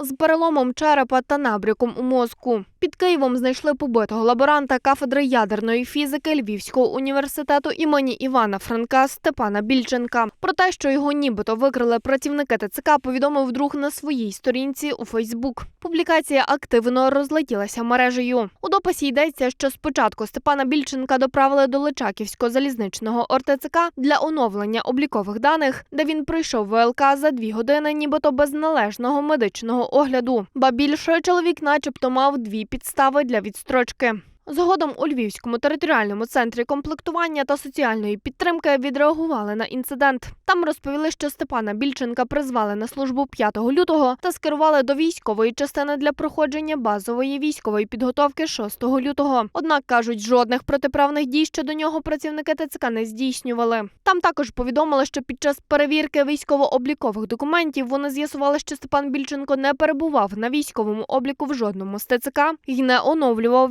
з переломом черепа та набряком у мозку. Під Києвом знайшли побитого лаборанта кафедри ядерної фізики Львівського університету імені Івана Франка Степана Більченка. Про те, що його нібито викрили працівники ТЦК, повідомив друг на своїй сторінці у Фейсбук. Публікація активно розлетілася мережею. У дописі йдеться, що спочатку Степана Більченка доправили до Личаківського залізничного ОРТЦК для оновлення облікових даних, де він прийшов ВЛК за дві години, нібито без належного медичного огляду. Ба більше чоловік, начебто, мав дві підстави для відстрочки. Згодом у Львівському територіальному центрі комплектування та соціальної підтримки відреагували на інцидент. Там розповіли, що Степана Більченка призвали на службу 5 лютого та скерували до військової частини для проходження базової військової підготовки 6 лютого. Однак кажуть, жодних протиправних дій щодо нього працівники ТЦК не здійснювали. Там також повідомили, що під час перевірки військово-облікових документів вони з'ясували, що Степан Більченко не перебував на військовому обліку в жодному з ТЦК і не оновлював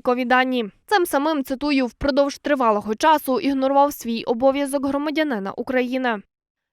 військово-облікові дані. Цим самим цитую впродовж тривалого часу ігнорував свій обов'язок громадянина України.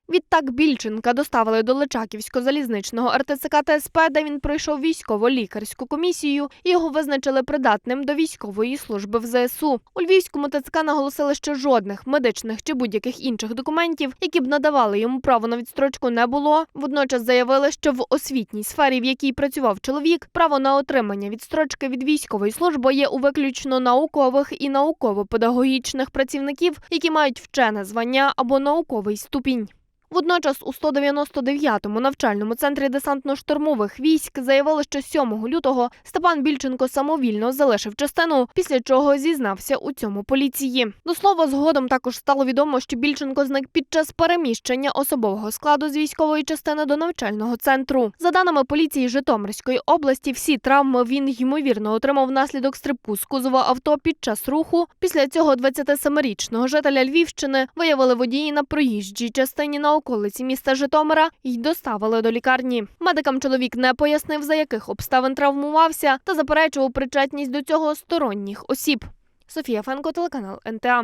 Відтак Більченка доставили до Личаківського залізничного РТЦК ТСП, де він пройшов військово-лікарську комісію і його визначили придатним до військової служби в ЗСУ. У Львівському ТЦК наголосили, що жодних медичних чи будь-яких інших документів, які б надавали йому право на відстрочку, не було. Водночас заявили, що в освітній сфері, в якій працював чоловік, право на отримання відстрочки від військової служби є у виключно наукових і науково-педагогічних працівників, які мають вчене звання або науковий ступінь. Водночас у 199-му навчальному центрі десантно-штурмових військ заявили, що 7 лютого Степан Більченко самовільно залишив частину, після чого зізнався у цьому поліції. До слова, згодом також стало відомо, що Більченко зник під час переміщення особового складу з військової частини до навчального центру. За даними поліції Житомирської області, всі травми він ймовірно отримав внаслідок стрибку з кузова авто під час руху. Після цього 27-річного жителя Львівщини виявили водії на проїжджій частині на околиці міста Житомира й доставили до лікарні. Медикам чоловік не пояснив, за яких обставин травмувався, та заперечував причетність до цього сторонніх осіб. Софія Фенко, телеканал НТА.